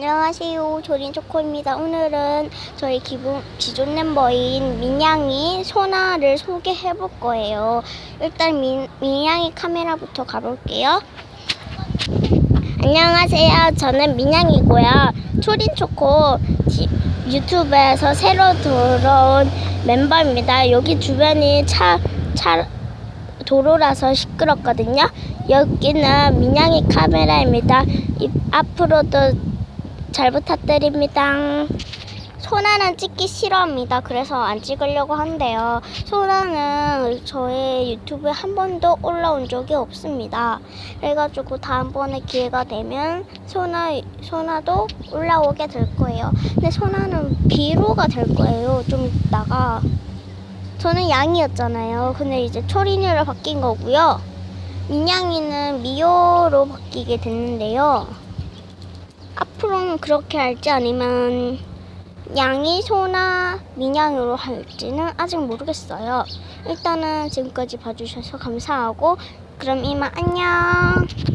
안녕하세요. 조린초코입니다. 오늘은 저희 기본, 기존 멤버인 민양이 소나를 소개해 볼 거예요. 일단 민, 민양이 카메라부터 가볼게요. 안녕하세요. 저는 민양이고요. 초린초코 지- 유튜브에서 새로 들어온 멤버입니다. 여기 주변이 차, 차, 도로라서 시끄럽거든요. 여기는 민양이 카메라입니다. 이- 앞으로도 잘 부탁드립니다. 소나는 찍기 싫어합니다. 그래서 안 찍으려고 한대요. 소나는 저의 유튜브에 한 번도 올라온 적이 없습니다. 그래가지고 다음번에 기회가 되면 소나, 소나도 올라오게 될 거예요. 근데 소나는 비로가 될 거예요. 좀 있다가. 저는 양이었잖아요. 근데 이제 초린이로 바뀐 거고요. 민양이는 미호로 바뀌게 됐는데요. 앞으로는 그렇게 할지 아니면 양이 소나 민양으로 할지는 아직 모르겠어요. 일단은 지금까지 봐주셔서 감사하고 그럼 이만 안녕.